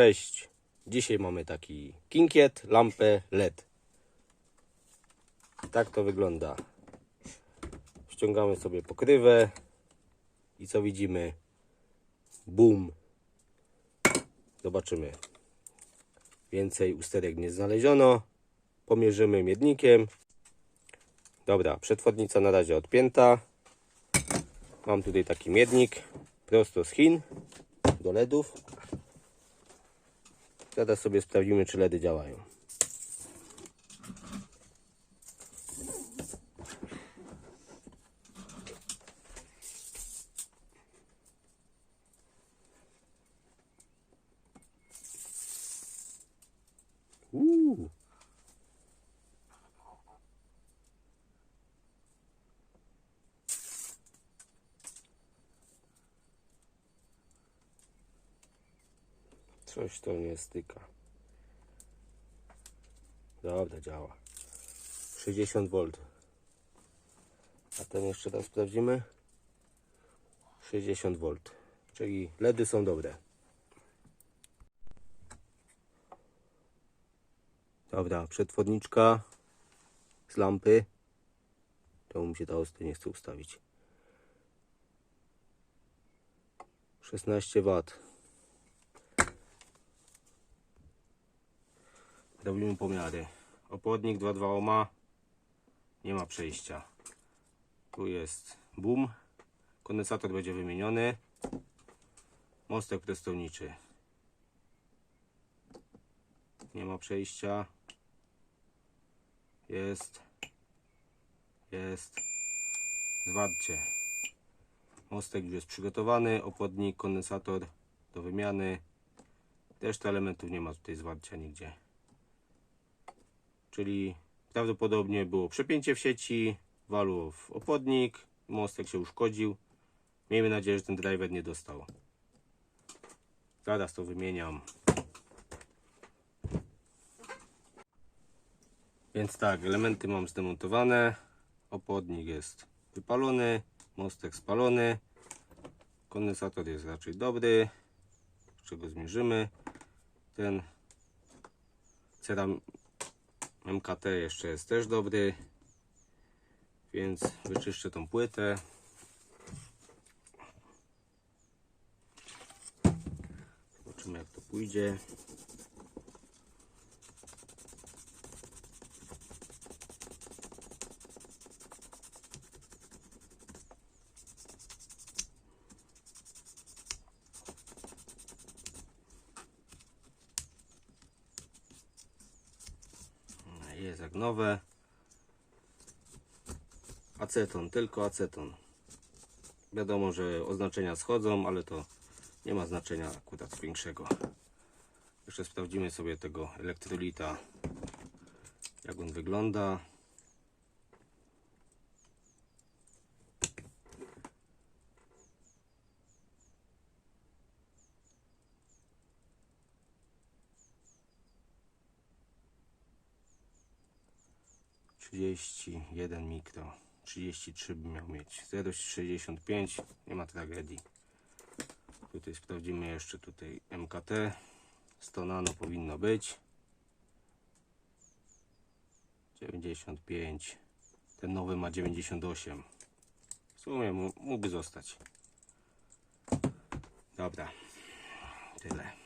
Cześć. Dzisiaj mamy taki kinkiet, lampę LED. Tak to wygląda. Ściągamy sobie pokrywę i co widzimy? Boom. Zobaczymy. Więcej usterek nie znaleziono. Pomierzymy miednikiem. Dobra, przetwornica na razie odpięta. Mam tutaj taki miednik prosto z Chin do LEDów. Teraz sobie sprawdzimy, czy LEDy działają. Coś to nie styka. Dobra, działa. 60 V. A ten jeszcze raz sprawdzimy. 60 V. Czyli LEDy są dobre. Dobra, przetworniczka z lampy. To mi się ta ostry nie chce ustawić. 16 W. Robimy pomiary. Opłodnik 2,2 ohma. Nie ma przejścia. Tu jest boom. Kondensator będzie wymieniony. Mostek prostowniczy. Nie ma przejścia. Jest. Jest. Zwarcie. Mostek już jest przygotowany. Opłodnik, kondensator do wymiany. Reszta elementów nie ma tutaj zwarcia nigdzie czyli prawdopodobnie było przepięcie w sieci, walło w opodnik, mostek się uszkodził. Miejmy nadzieję, że ten driver nie dostał. Zaraz to wymieniam. Więc tak, elementy mam zdemontowane. Opodnik jest wypalony, mostek spalony. Kondensator jest raczej dobry. Z czego zmierzymy? Ten ceram MKT jeszcze jest też dobry, więc wyczyszczę tą płytę. Zobaczymy jak to pójdzie. Jest jak nowe. Aceton, tylko aceton. Wiadomo, że oznaczenia schodzą, ale to nie ma znaczenia akurat większego. Jeszcze sprawdzimy sobie tego elektrolita, jak on wygląda. Trzydzieści jeden mikro. 33 by miał mieć. 0,65 nie ma tragedii. Tutaj sprawdzimy jeszcze tutaj MKT. 100 nano powinno być. 95. Ten nowy ma 98. W sumie mógłby zostać. Dobra. Tyle.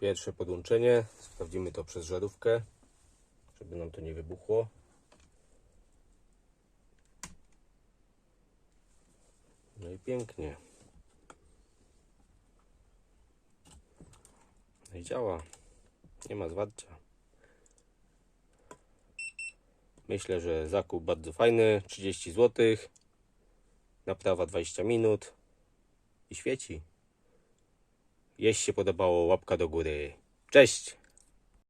Pierwsze podłączenie. Sprawdzimy to przez żarówkę, żeby nam to nie wybuchło. No i pięknie. No i działa. Nie ma zwarcia. Myślę, że zakup bardzo fajny. 30 zł. Naprawa 20 minut. I świeci. Jeśli się podobało, łapka do góry. Cześć!